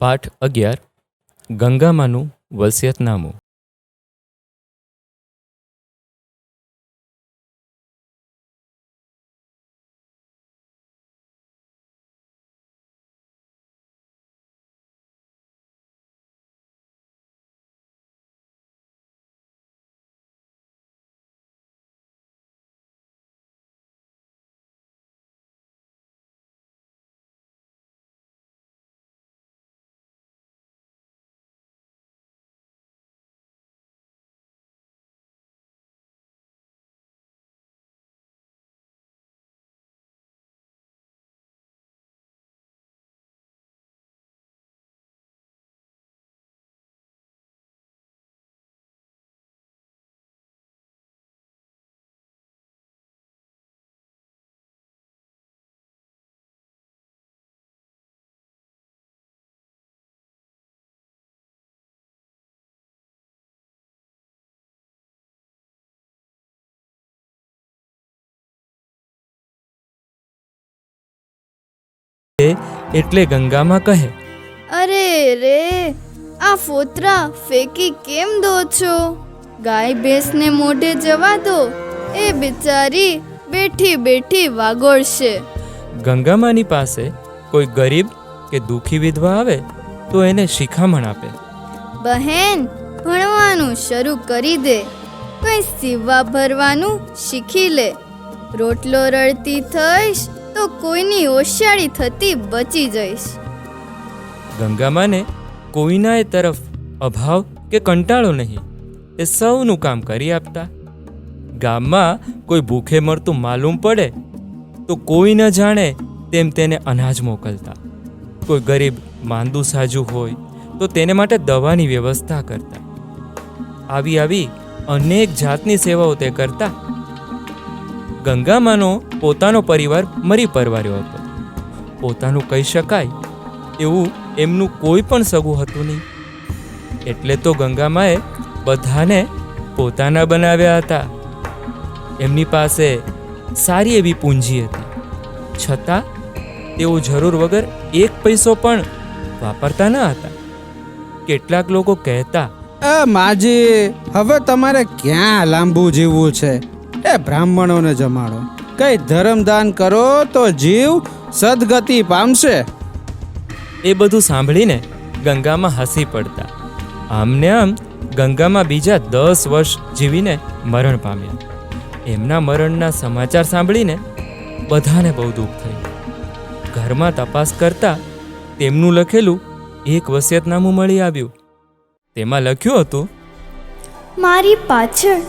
પાઠ અગિયાર ગંગામાનું વસિયતનામું. એટલે ગંગામાં કહે અરે રે આ ફોતરા ફેંકી કેમ દો છો? ગાય ભેંસને મોઢે જવા દો એ બિચારી બેઠી બેઠી વાગોળશે. ગંગામાની પાસે કોઈ ગરીબ કે દુઃખી વિધવા આવે તો એને શિખામણ આપે. બહેન ભણવાનું શરૂ કરી દે. કંઈ સીવવા ભરવાનું શીખી લે. રોટલો રળતી થઈશ તો કોઈની હોશિયારી થતી બચી જઈશ. ગંગામાને એ તરફ અભાવ કે કંટાળો નહીં. એ સૌનું કામ કરી આપતા. ગામમાં કોઈ ભૂખે મરતું માલુમ પડે, તો કોઈ ન જાણે તેમ તેને અનાજ મોકલતા. કોઈ ગરીબ માંદું સાજુ હોય, તો તેને માટે દવાની વ્યવસ્થા કરતા. આવી આવી અનેક જાતની સેવાઓ તે કરતા. ગંગામાનો પોતાનો પરિવાર મરી પરવાર્યો હતો. પોતાનું કહી શકાય એવું એમનું કોઈ પણ સગું હતું નહીં. એટલે તો ગંગામાએ બધાને પોતાના બનાવ્યા હતા. એમની પાસે સારી એવી પૂંજી હતી. છતાં તેઓ જરૂર વગર એક પૈસો પણ વાપરતા ન હતા. કેટલાક લોકો કહેતા માજી, હવે તમારે ક્યાં લાંબુ જીવવું છે? એ બ્રાહ્મણોને જમાડો. કઈ ધર્મદાન કરો તો જીવ સદગતિ પામશે. એ બધું સાંભળીને ગંગામાં હસી પડતા. આમને આમ ગંગામાં બીજા દસ વર્ષ જીવીને મરણ પામ્યા. એમના મરણના સમાચાર સાંભળીને બધાને બહુ દુઃખ થયું. ઘરમાં તપાસ કરતા તેમનું લખેલું એક વસિયતનામું મળી આવ્યું. તેમાં લખ્યું હતું મારી પાછળ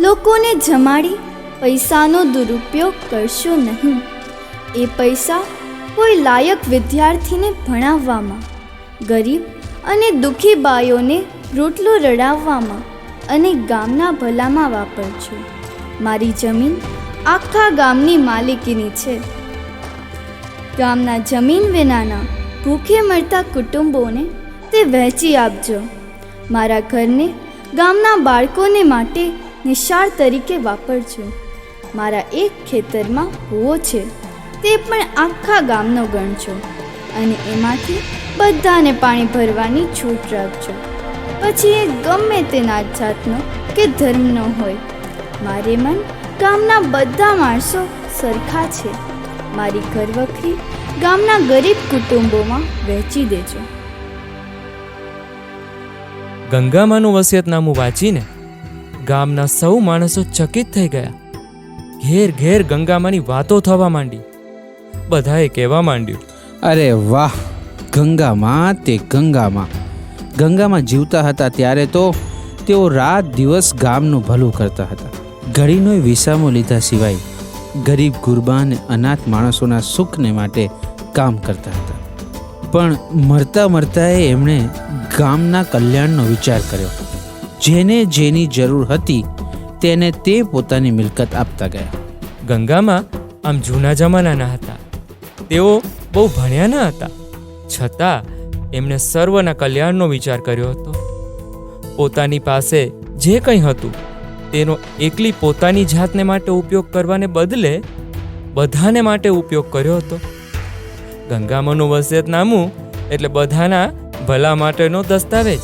લોકોને જમાડી પૈસાનો દુરુપયોગ કરશો નહીં. એ પૈસા કોઈ લાયક વિદ્યાર્થીને ભણાવવામાં, ગરીબ અને દુઃખી બાયોને રોટલો રડાવવામાં અને ગામના ભલામાં વાપરજો મારી જમીન આખા ગામની માલિકીની છે. ગામના જમીન વિનાના ભૂખે મરતા કુટુંબોને તે વહેંચી આપજો. મારા ઘરને ગામના બાળકોને માટે નિશાળ તરીકે વાપરજો. મારા એક ખેતરમાં કૂવો છે. તે પણ આખા ગામનો ગણજો અને એમાંથી બધાને પાણી ભરવાની છૂટ રાખજો. પછી એ ગમે તે નાત જાતનો કે ધર્મનો હોય. મારે મન ગામના બધા માણસો સરખા છે. મારી ઘરવખરી ગામના ગરીબ કુટુંબોમાં વહેંચી દેજો. ગંગામાનું વસિયતનામું વાંચીને ગામના સૌ માણસો ચકિત થઈ ગયા. ઘેર ઘેર ગંગામાની વાતો થવા માંડી. બધાએ કહેવા માંડ્યું, અરે વાહ, ગંગામાં તે ગંગામાં. ગંગામાં જીવતા હતા ત્યારે તો તેઓ રાત દિવસ ગામનું ભલું કરતા હતા. ઘડીનો વિસામો લીધા સિવાય ગરીબ ગુરબા અને અનાથ માણસોના સુખને માટે કામ કરતા હતા. પણ મરતા મરતાએ એમણે ગામના કલ્યાણનો વિચાર કર્યો. જેને જેની જરૂર હતી તેને તે પોતાની મિલકત આપતા ગયા. ગંગામાં આમ જૂના જમાનાના હતા. તેઓ બહુ ભણ્યા ન હતા. છતાં એમણે સર્વના કલ્યાણનો વિચાર કર્યો હતો. પોતાની પાસે જે કંઈ હતું, તેનો એકલી પોતાની જાતને માટે ઉપયોગ કરવાને બદલે બધાને માટે ઉપયોગ કર્યો હતો. ગંગામાનું વસિયતનામું એટલે બધાના ભલા માટેનો દસ્તાવેજ.